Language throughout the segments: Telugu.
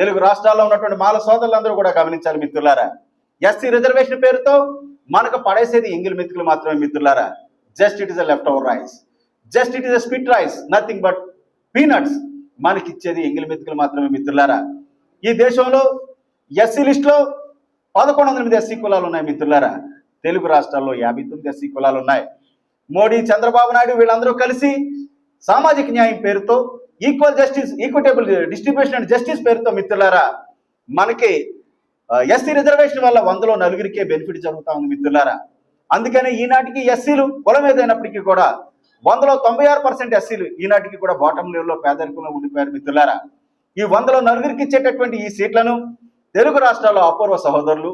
తెలుగు రాష్ట్రాల్లో ఉన్నటువంటి మాల సోదరులందరూ కూడా గమనించాలి మిత్రులారా. ఎస్సీ రిజర్వేషన్ పేరుతో మనకు పడేసేది ఎంగిల్ మిత్రులు మాత్రమే మిత్రులారా. Just it is a left over rice just it is a spit rice nothing but peanuts మనకిచ్చేది ఎంగిల్ మిత్రులు మాత్రమే మిత్రులారా. ఈ దేశంలో ఎస్సీ లిస్టులో పదకొండు వందల ఎనిమిది ఎస్సీ కులాలు ఉన్నాయి మిత్రులారా. తెలుగు రాష్ట్రాల్లో యాభై తొమ్మిది ఎస్సీ కులాలు ఉన్నాయి. మోడీ చంద్రబాబు నాయుడు వీళ్ళందరూ కలిసి సామాజిక న్యాయం పేరుతో equal justice equitable distribution and justice పేరుతో మిత్రులారా మనకి ఎస్సీ రిజర్వేషన్ వల్ల వందలో నలుగురికే బెనిఫిట్ జరుగుతూ ఉంది మిత్రులారా. అందుకని ఈనాటికి ఎస్సీలు కులం ఏదైనప్పటికీ కూడా వందలో తొంభై ఆరు పర్సెంట్ ఎస్సీలు ఈనాటికి కూడా బాటం లెవెల్లో పేదరికంలో ఉండిపోయారు మిత్రులారా. ఈ వందలో నలుగురికి ఇచ్చేటటువంటి ఈ సీట్లను తెలుగు రాష్ట్రాల్లో అపూర్వ సహోదరులు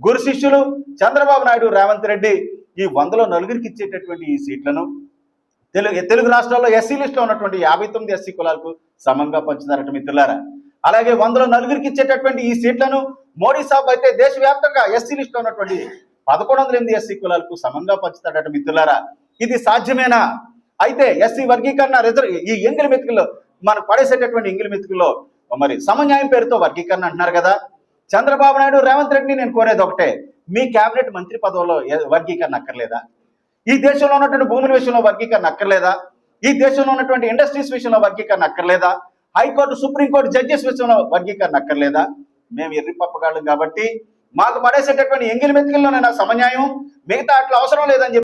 గురు శిష్యులు చంద్రబాబు నాయుడు రేవంత్ రెడ్డి ఈ వందలో నలుగురికి ఇచ్చేటటువంటి ఈ సీట్లను తెలుగు తెలుగు రాష్ట్రాల్లో ఎస్సీ లిస్టులో ఉన్నటువంటి యాభై తొమ్మిది ఎస్సీ కులాలకు సమంగా పంచుతారట మిత్రులారా. అలాగే వందలో నలుగురికి ఇచ్చేటటువంటి ఈ సీట్లను మోడీ సాబ్ అయితే దేశవ్యాప్తంగా ఎస్సీ లిస్టులో ఉన్నటువంటి పదకొండు వందల ఎనిమిది ఎస్సీ కులాలకు సమంగా పంచుతాడట మిత్రులారా. ఇది సాధ్యమేనా? అయితే ఎస్సీ వర్గీకరణ రిజర్వ్ ఈ ఎంగిలి మెతుకుల్లో మనం పడేసేటటువంటి ఎంగిలి మెతుకుల్లో మరి సమన్యాయం పేరుతో వర్గీకరణ అంటున్నారు కదా. చంద్రబాబు నాయుడు రేవంత్ రెడ్డిని నేను కోరేది ఒకటే మీ కేబినెట్ మంత్రి పదవులో వర్గీకరణ అక్కర్లేదా? ఈ దేశంలో ఉన్నటువంటి భూముల విషయంలో వర్గీకరణ అక్కర్లేదా? ఈ దేశంలో ఉన్నటువంటి ఇండస్ట్రీస్ విషయంలో వర్గీకరణ అక్కర్లేదా? హైకోర్టు సుప్రీంకోర్టు జడ్జెస్ విషయంలో వర్గీకరణ అక్కర్లేదా? మేము ఎర్రి పప్పగాళ్ళం కాబట్టి మాకు పడేసేటటువంటి ఎంగిలి మెతుకుల్లోనైనా సమన్యాయం. మిగతా అట్లా అవసరం లేదని చెప్పి